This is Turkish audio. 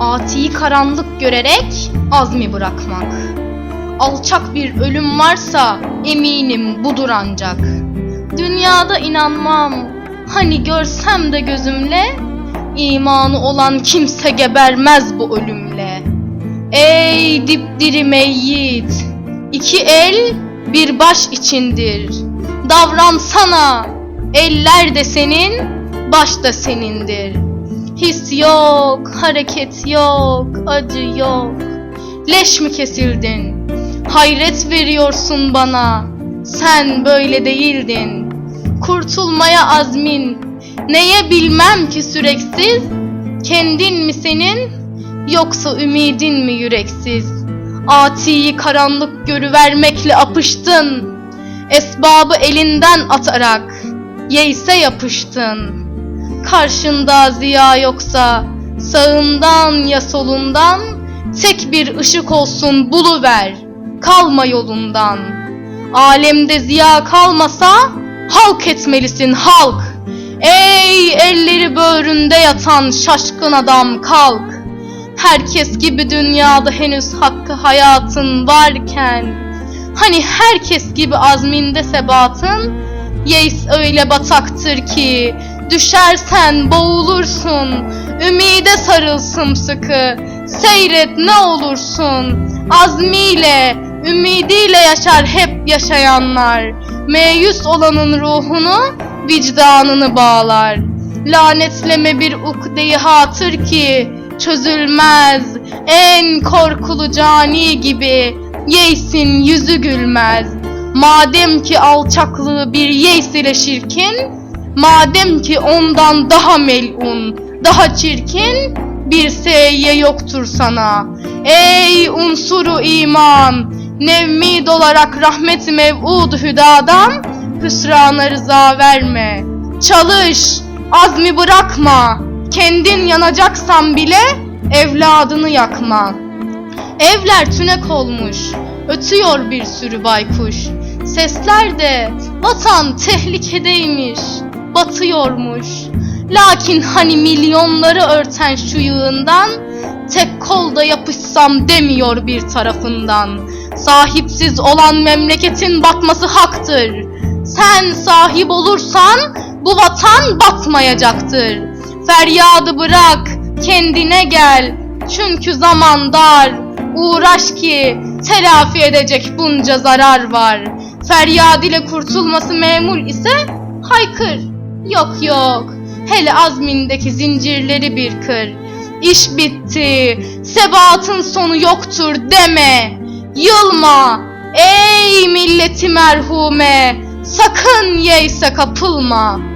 Atiyi karanlık görerek azmi bırakmak. Alçak bir ölüm varsa eminim budur ancak. Dünyada inanmam, hani görsem de gözümle, imanı olan kimse gebermez bu ölümle. Ey dipdiri meyyit, iki el bir baş içindir. Davransana, eller de senin, baş da senindir. His yok, hareket yok, acı yok. Leş mi kesildin? Hayret veriyorsun bana. Sen böyle değildin. Kurtulmaya azmin. Neye bilmem ki süreksiz? Kendin mi senin? Yoksa ümidin mi yüreksiz? Atiyi karanlık görüvermekle apıştın. Esbabı elinden atarak Yeise yapıştın. Karşında ziya yoksa sağından ya solundan tek bir ışık olsun buluver. Kalma yolundan. Alemde ziya kalmasa halk etmelisin halk. Ey elleri böğründe yatan şaşkın adam kalk. Herkes gibi dünyada henüz hakkı hayatın varken Hani herkes gibi azminde sebatın Yeis öyle bataktır ki Düşersen boğulursun Ümide sarıl sımsıkı Seyret ne olursun. Azmiyle, ümidiyle yaşar hep yaşayanlar. Meyus olanın ruhunu Vicdanını bağlar. Lanetleme bir ukdeyi hatır ki Çözülmez En korkulu cani gibi Yeis'in yüzü gülmez Madem ki alçaklığı bir yeis ile şirkin Madem ki ondan daha melun, daha çirkin bir seyye yoktur sana. Ey unsuru iman, nevmi dolarak rahmet mev'ud hüdadan hüsrana rıza verme. Çalış, azmi bırakma, kendin yanacaksan bile evladını yakma. Evler tünek olmuş, ötüyor bir sürü baykuş. Sesler de vatan tehlikedeymiş, batıyormuş. Lakin hani milyonları örten şu yığından tek kolda yapışsam demiyor bir tarafından. Sahipsiz olan memleketin batması haktır. Sen sahip olursan bu vatan batmayacaktır. Feryadı bırak, kendine gel. Çünkü zaman dar. Uğraş ki telafi edecek bunca zarar var. Feryad ile kurtulması memul ise haykır. Yok yok. Hele azmindeki zincirleri bir kır. İş bitti. Sebatın sonu yoktur deme. Yılma. Ey milleti merhume. Sakın yeyse kapılma.